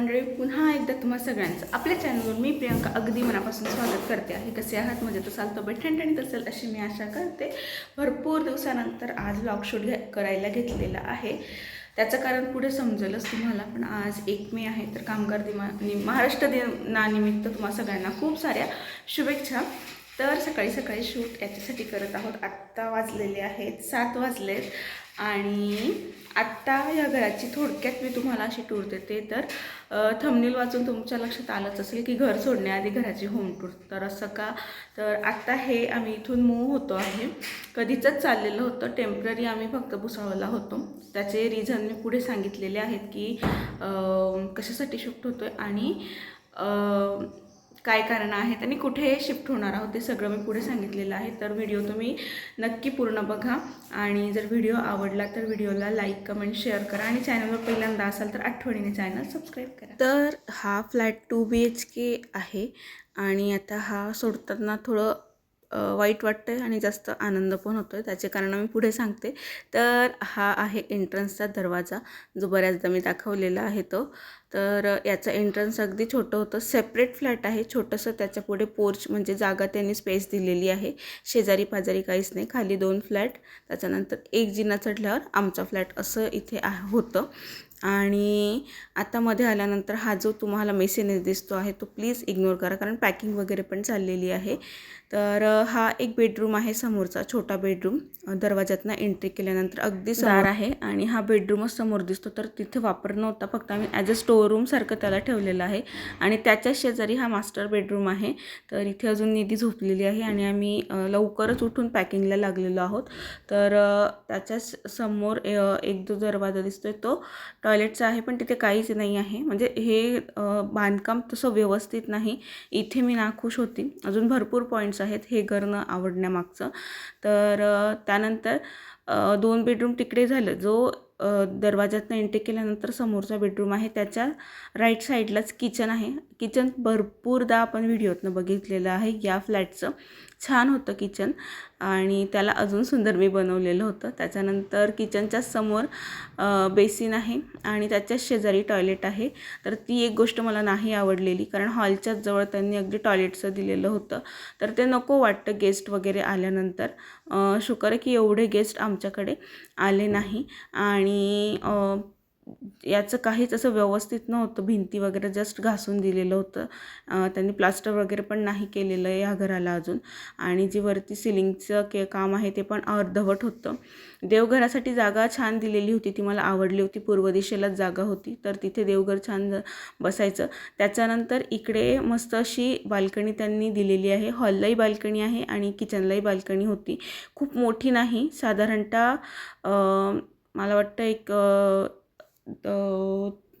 मंडळी पुन्हा एकदा तुम्हाला सगळ्यांचं आपल्या चॅनलवर मी प्रियंका अगदी मनापासून स्वागत करते आहे. कसे आहात? म्हणजे तर चालतं बट ठणठणीत असेल अशी मी आशा करते. भरपूर दिवसानंतर आज लॉकशूट घ्या करायला घेतलेला आहे. त्याचं कारण पुढे समजेलच तुम्हाला पण आज एक मे आहे तर कामगार दिमा नि- महाराष्ट्र दिनानिमित्त तुम्हा सगळ्यांना खूप साऱ्या शुभेच्छा. तर सकाळी सकाळी शूट याच्यासाठी करत आहोत. आत्ता वाजलेले आहेत सात वाजलेत आणि आत्ता या घराची थोडक्यात मी तुम्हाला अशी टूर देते. तर थंबनेल वाचून तुमच्या लक्षात आलंच असेल की घर सोडण्याआधी घराची होम टूर तर असं का? तर आत्ता हे आम्ही इथून मूव होतो आहे. कधीचंच चाललेलं होतं. टेंपररी आम्ही फक्त भुसावला होतो. त्याचे रिझन मी पुढे सांगितलेले आहेत की कशासाठी शिफ्ट होतो आहे आणि काय कारण आहेत आणि कुठे शिफ्ट होणार आहोत ते सगळं मी पुढे सांगितलेलं आहे. तर व्हिडिओ तुम्ही नक्की पूर्ण बघा आणि जर व्हिडिओ आवडला तर व्हिडिओला लाईक कमेंट शेअर करा आणि चॅनलवर पहिल्यांदा असाल तर आठवणीने चॅनल सबस्क्राईब करा. तर हा flat two B H K आहे आणि आता हा सोडताना थोडं वाईट वाटतं आहे आणि जास्त आनंद पण होतो आहे त्याचे कारण मी पुढे सांगते. तर हा आहे एंट्रन्सचा दरवाजा जो बऱ्याचदा मी दाखवलेला आहे तो. तर याचं एंट्रन्स अगदी छोटं होतं. सेपरेट फ्लॅट आहे. छोटंसं त्याच्या पुढे पोर्च म्हणजे जागा त्यांनी स्पेस दिलेली आहे. शेजारी पाजारी काहीच नाही. खाली दोन फ्लॅट त्याच्यानंतर एक जिना चढल्यावर आमचा फ्लॅट असं इथे होतं. आणि आता मध्ये आल्यानंतर हा जो तुम्हाला मेसेज दिसतो आहे तो प्लीज इग्नोर करा. कारण पॅकिंग वगैरे पण चाललेली आहे. तर हा एक बेडरूम आहे समोरचा छोटा बेडरूम दरवाज्यातनं एंट्री केल्यानंतर अगदी दार आहे. आणि हा बेडरूमच समोर दिसतो. तर तिथे वापर नव्हता. फक्त आम्ही ॲज अ स्टोर रूमसारखं त्याला ठेवलेलं आहे. आणि त्याच्या शेजारी हा मास्टर बेडरूम आहे. तर इथे अजून निधी झोपलेली आहे आणि आम्ही लवकरच उठून पॅकिंगला लागलेलो आहोत. तर त्याच्या त्याच्याच समोर एक जो दरवाजा दिसतोय तो टॉयलेटचा आहे पण तिथे काहीच नाही आहे. म्हणजे हे बांधकाम तसं व्यवस्थित नाही. इथे मी नाखुश होती. अजून भरपूर पॉईंट्स आहेत. हे करणं आवडण्यामागचं. तर त्यानंतर दोन बेडरूम तिकडे झालं. जो अ, दरवाज्यातनं एंट्री केल्यानंतर समोरचा बेडरूम आहे. त्याच्या राईट साईडलाच किचन आहे. किचन भरपूरदा आपण व्हिडिओतनं बघितलेलं आहे. या फ्लॅटचं छान होतं किचन आणि त्याला अजून सुंदर मी बनवलेलं होतं. त्याच्यानंतर किचनच्या समोर बेसिन आहे आणि त्याच्याच शेजारी टॉयलेट आहे. तर ती एक गोष्ट मला नाही आवडलेली कारण हॉलच्याच जवळ त्यांनी अगदी टॉयलेटचं दिलेलं होतं. तर ते नको वाटतं गेस्ट वगैरे आल्यानंतर. शुक्र आहे की एवढे गेस्ट आमच्याकडे आले नाही आणि याचं काहीच असं व्यवस्थित नव्हतं. भिंती वगैरे जस्ट घासून दिलेलं होतं. त्यांनी प्लास्टर वगैरे पण नाही केलेलं आहे ह्या घराला अजून. आणि जी वरती सिलिंगचं के काम आहे ते पण अर्धवट होतं. देवघरासाठी जागा छान दिलेली होती. ती मला आवडली होती. पूर्व दिशेलाच जागा होती. तर तिथे देवघर छान बसायचं. त्याच्यानंतर इकडे मस्त अशी बाल्कनी त्यांनी दिलेली आहे. हॉललाही बाल्कनी आहे आणि किचनलाही बाल्कनी होती. खूप मोठी नाही. साधारणतः मला वाटतं एक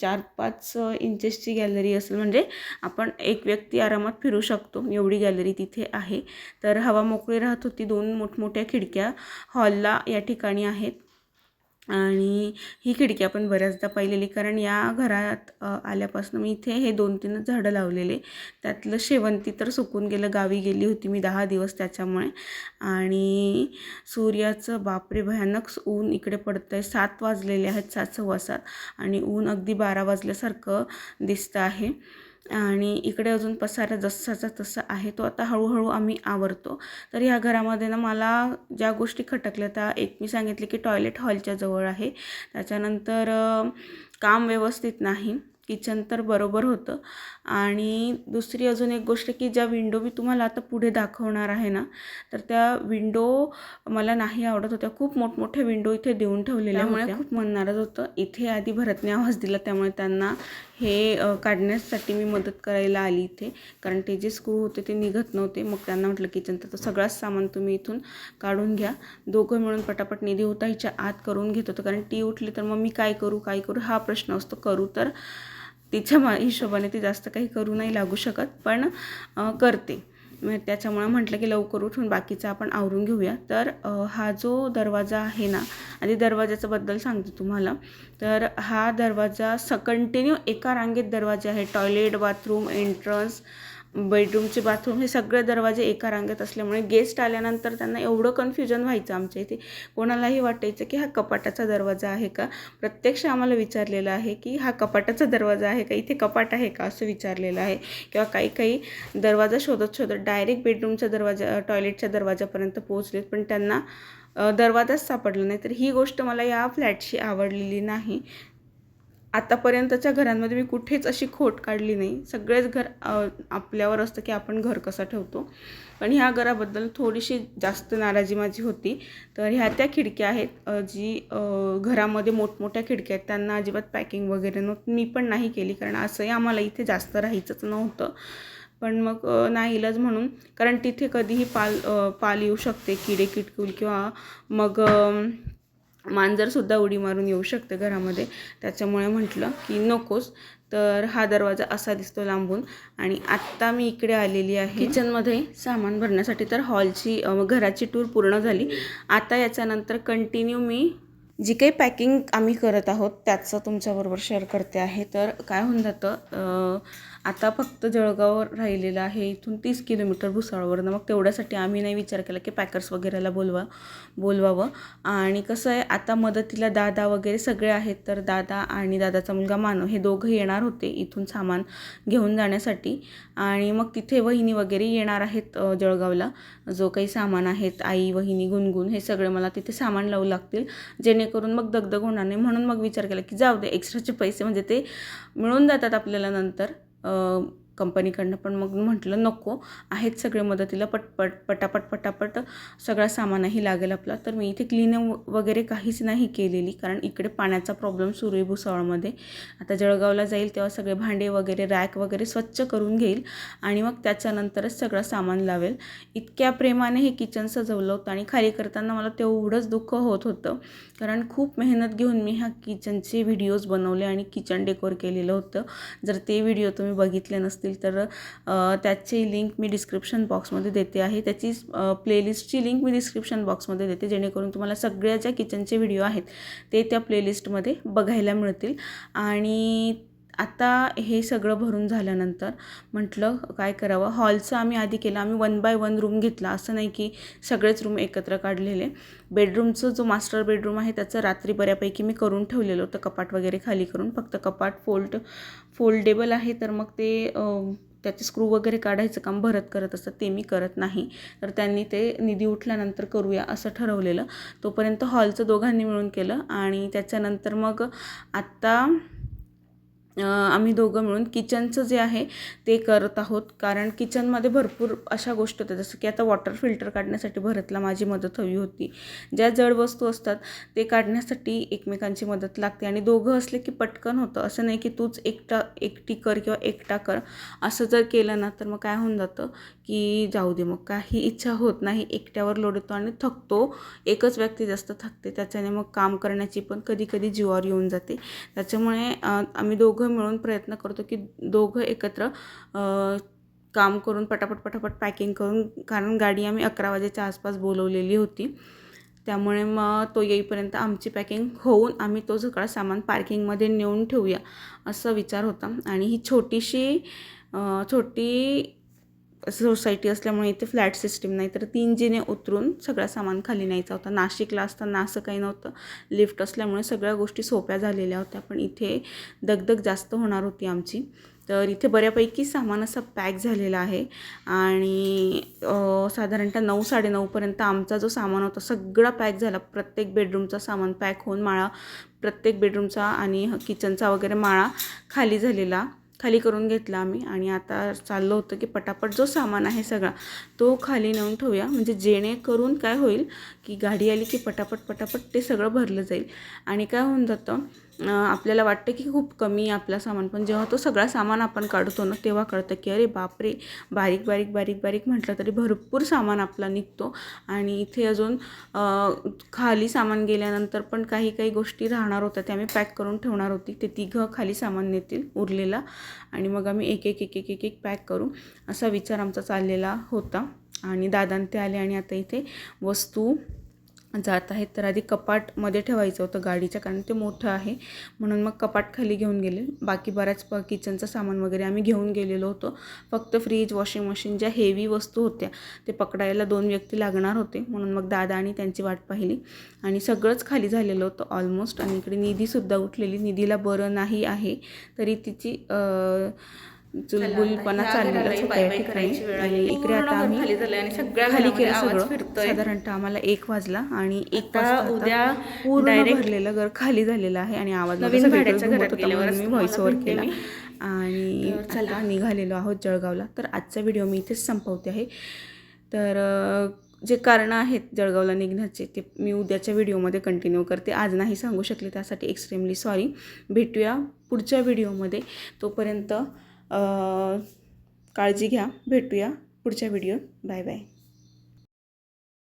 चार पाच इंचेसची गॅलरी असेल म्हणजे आपण एक व्यक्ती आरामात फिरू शकतो. एवढी गॅलरी तिथे आहे. तर हवा मोकळी राहत होती. दोन मोठमोठ्या खिडक्या हॉलला या ठिकाणी आहेत. आणि ही खिडकी आपण बऱ्याचदा पाहिलेली कारण या घरात आल्यापासून मी इथे हे दोन तीनच झाडं लावलेले. त्यातलं शेवंती तर सुकून गेलं गावी गेली होती मी दहा दिवस त्याच्यामुळे. आणि सूर्याचं बापरे भयानक ऊन इकडे पडतं आहे सात वाजलेले आहेत सात सव्वा सात. आणि ऊन अगदी बारा वाजल्यासारखं दिसतं आहे. आणि इकडे अजून पसारा जसाचा तसा आहे तो आता हळूहळू आम्ही आवरतो. तर ह्या घरामध्ये ना मला ज्या गोष्टी खटकल्या त्या एक मी सांगितले की टॉयलेट हॉलच्या जवळ आहे. त्याच्यानंतर काम व्यवस्थित नाही. किचन तर बरोबर होतं. आणि दुसरी अजून एक गोष्ट की ज्या विंडो मी तुम्हाला आता पुढे दाखवणार आहे ना तर त्या विंडो मला नाही आवडत होत्या. खूप मोठमोठ्या विंडो इथे देऊन ठेवलेल्या त्यामुळे खूप मन नाराज होतं. इथे आधी भरतने आवाज दिला त्यामुळे त्यांना हे काढण्यासाठी मी मदत करायला आली इथे. कारण ते जे स्क्रू होते ते निघत नव्हते. मग त्यांना म्हटलं किचन तर सगळाच सामान तुम्ही इथून काढून घ्या. दोघं मिळून पटापट निधी होता हिच्या आत करून घेत होतं. कारण ती उठली तर मग मी काय करू काय करू हा प्रश्न असतो. करू तर तिच्या मा हिशोबाने ती जास्त काही करू नाही लागू शकत पण करते. मग म्हटलं की लवकर उठून बाकीचं आपण आवरून घेऊया. तर हा जो दरवाजा आहे ना आधी दरवाजाचं बद्दल सांगते तुम्हाला. तर हा दरवाजा स कंटिन्यू एका रांगेत दरवाजे आहे. टॉयलेट बाथरूम एंट्रन्स बेडरूमचे बाथरूम हे सगळे दरवाजे एका रांगेत असल्यामुळे गेस्ट आल्यानंतर त्यांना एवढं कन्फ्युजन व्हायचं आमच्या इथे. कोणालाही वाटायचं की हा कपाटाचा दरवाजा आहे का? प्रत्यक्ष आम्हाला विचारलेलं आहे की हा कपाटाचा दरवाजा आहे का? इथे कपाट आहे का? असं विचारलेलं आहे. किंवा काही काही दरवाजा शोधत शोधत डायरेक्ट बेडरूमच्या दरवाजा टॉयलेटच्या दरवाजापर्यंत पोहोचलेत. पण त्यांना दरवाजाच सापडला नाही. तर ही गोष्ट मला या फ्लॅटशी आवडलेली नाही. आतापर्यंतच्या घरांमध्ये मी कुठेच अशी खोट काढली नाही. सगळेच घर आपल्यावर असतं की आपण घर कसं ठेवतो. पण ह्या घराबद्दल थोडीशी जास्त नाराजी माझी होती. तर ह्या त्या खिडक्या आहेत जी घरामध्ये मोठमोठ्या खिडक्या आहेत. त्यांना अजिबात पॅकिंग वगैरे नव्हतं मी पण नाही केली कारण असंही आम्हाला इथे जास्त राहायचंच नव्हतं. पण मग अ, म्हणून कारण तिथे कधीही पाल पाल येऊ शकते किडे किटकुल किंवा मग मांजरसुद्धा उडी मारून येऊ शकते घरामध्ये. त्याच्यामुळे म्हटलं की नकोच तर हा दरवाजा असा दिसतो लांबून. आणि आत्ता मी इकडे आलेली आहे. किचनमध्ये सामान भरण्यासाठी तर हॉलची घराची टूर पूर्ण झाली. आता याच्यानंतर कंटिन्यू मी जी काही पॅकिंग आम्ही करत आहोत त्याचं तुमच्याबरोबर शेअर करते आहे. तर काय होऊन जातं आता फक्त जळगाव राहिलेलं आहे इथून तीस किलोमीटर भुसावळवरनं. मग तेवढ्यासाठी आम्ही नाही विचार केला की पॅकर्स वगैरेला बोलवा बोलवावं. आणि कसं आहे आता मदतीला दादा वगैरे सगळे आहेत तर दादा आणि दादाचा मुलगा मानव हे दोघं येणार होते इथून सामान घेऊन जाण्यासाठी. आणि मग तिथे वहिनी वगैरे येणार आहेत जळगावला. जो काही सामान आहेत आई वहिनी गुणगुण हे सगळे मला तिथे सामान लावू लागतील. जेणेकरून मग दगदग होणार नाही. म्हणून मग विचार केला की जाऊ दे एक्स्ट्राचे पैसे म्हणजे ते मिळून जातात आपल्याला नंतर. 呃，कंपनीकडनं पण मग म्हटलं नको आहेत सगळे मदतीला पटपट पटापट पटापट सगळा सामानही लागेल आपला. तर मी इथे क्लीन वगैरे काहीच नाही केलेली कारण इकडे पाण्याचा प्रॉब्लेम सुरू आहे भुसावळमध्ये. आता जळगावला जाईल तेव्हा सगळे भांडे वगैरे रॅक वगैरे स्वच्छ करून घेईल आणि मग त्याच्यानंतरच सगळं सामान लावेल. इतक्या प्रेमाने हे किचन सजवलं होतं आणि खाली करताना मला तेवढंच दुःख होत होतं कारण खूप मेहनत घेऊन मी ह्या किचनचे व्हिडिओज बनवले आणि किचन डेकोर केलेलं होतं. जर ते व्हिडिओ तुम्ही बघितले नसतील तर त्याची लिंक मी डिस्क्रिप्शन बॉक्समध्ये देते आहे. त्याची प्लेलिस्टची लिंक मी डिस्क्रिप्शन बॉक्समध्ये देते जेणेकरून तुम्हाला सगळ्या ज्या किचनचे व्हिडिओ आहेत ते त्या प्लेलिस्टमध्ये बघायला मिळतील. आणि आता हे सगळं भरून झाल्यानंतर म्हटलं काय करावं? हॉलचं आम्ही आधी केलं आम्ही वन बाय वन रूम घेतला. असं नाही की सगळेच रूम एकत्र काढलेले. बेडरूमचं जो मास्टर बेडरूम आहे त्याचं रात्री बऱ्यापैकी मी करून ठेवलेलं होतं कपाट वगैरे खाली करून. फक्त कपाट फोल्ड फोल्डेबल आहे तर मग ते त्याचे स्क्रू वगैरे काढायचं काम भरत करत असतात ते मी करत नाही. तर त्यांनी ते निधी उठल्यानंतर करूया असं ठरवलेलं. तोपर्यंत हॉलचं दोघांनी मिळून केलं आणि त्याच्यानंतर मग आत्ता आम्ही दोघं मिळून किचनचं जे आहे ते करत आहोत. कारण किचनमध्ये भरपूर अशा गोष्टी होत्या जसं की आता वॉटर फिल्टर काढण्यासाठी भरतला माझी मदत हवी होती. ज्या जड वस्तू असतात ते काढण्यासाठी एकमेकांची मदत लागते. आणि दोघं असले की पटकन होतं. असं नाही की तूच एकटा एकटी कर किंवा एकटा कर. असं जर केलं ना तर मग काय होऊन जातं? की जाऊ दे मग काही इच्छा होत नाही एकट्यावर लोडतो आणि थकतो. एकच व्यक्ती जास्त थकते त्याच्याने मग काम करण्याची पण कधी कधी जीवावर येऊन जाते. त्याच्यामुळे आम्ही दोघं मिळून प्रयत्न करतो की दोघं एकत्र काम करून पटापट पटापट पॅकिंग करून कारण गाडी आम्ही अकरा वाजेच्या आसपास बोलवलेली होती. त्यामुळे मग तो येईपर्यंत आमची पॅकिंग होऊन आम्ही तो सगळा सामान पार्किंगमध्ये नेऊन ठेवूया असा विचार होता. आणि ही छोटीशी छोटी सोसायटी असल्यामुळे इथे फ्लॅट सिस्टीम नाही. तर तीन जिने उतरून सगळा सामान खाली न्यायचा होता. नाशिकला असताना असं काही नव्हतं. लिफ्ट असल्यामुळे सगळ्या गोष्टी सोप्या झालेल्या होत्या. पण इथे दगदग जास्त होणार होती आमची. तर इथे बऱ्यापैकी सामान असं पॅक झालेलं आहे. आणि साधारणतः नऊ साडेनऊपर्यंत आमचा जो सामान होता सगळा पॅक झाला. प्रत्येक बेडरूमचा सामान पॅक होऊन माळा प्रत्येक बेडरूमचा आणि किचनचा वगैरे माळा खाली झालेला. खाली करून घेतला आम्ही आणि आता चाललं होतं की पटापट जो सामान आहे सगळा तो खाली नेऊन ठेवूया. म्हणजे जेणेकरून काय होईल की गाडी आली की पटापट पटापट ते सगळं भरलं जाईल. आणि काय होऊन जातं आपल्याला वाटतं की खूप कमी आपला सामान पण जेव्हा तो सगळा सामान आपण काढतो ना तेव्हा कळतं की अरे बापरे बारीक बारीक बारीक बारीक म्हटलं तरी भरपूर सामान आपला निघतो. आणि इथे अजून खाली सामान गेल्यानंतर पण काही काही गोष्टी राहणार होत्या त्या आम्ही पॅक करून ठेवणार होती. ते तिघं खाली सामान नेतील उरलेला. आणि मग आम्ही एक एक एक एक एक एक पॅक करू. असा विचार आमचा चाललेला होता. आणि दादांते आले आणि आता इथे वस्तू जात आहेत तर आधी कपाटमध्ये ठेवायचं होतं गाडीच्या कारण ते मोठं आहे. म्हणून मग कपाट खाली घेऊन गेले. बाकी बऱ्याच प किचनचं सामान वगैरे आम्ही घेऊन गेलेलो होतो. फक्त फ्रीज वॉशिंग मशीन ज्या हेवी वस्तू होत्या ते पकडायला दोन व्यक्ती लागणार होते. म्हणून मग दादा आणि त्यांची वाट पाहिली. आणि सगळंच खाली झालेलं होतं ऑलमोस्ट आणि इकडे निधीसुद्धा उठलेली. निधीला बरं नाही आहे. तरी तिची चुलबुलपणा चाललेला छोट्या ठिकाणी. इकडे आता आम्ही खाली केलं सगळं. साधारणतः आम्हाला एक वाजला आणि एक उद्या पूर्ण भरलेलं घर खाली झालेलं आहे आणि आवाज होता मी व्हॉइस ओव्हर केला. आणि चला. निघालेलो आहोत जळगावला. तर आजचा व्हिडिओ मी इथेच संपवते आहे. तर जे कारणं आहेत जळगावला निघण्याचे ते मी उद्याच्या व्हिडिओमध्ये कंटिन्यू करते. आज नाही सांगू शकले त्यासाठी एक्स्ट्रीमली सॉरी भेटूया पुढच्या व्हिडिओमध्ये. तोपर्यंत काळजी घ्या. भेटूया पुढच्या व्हिडिओत बाय बाय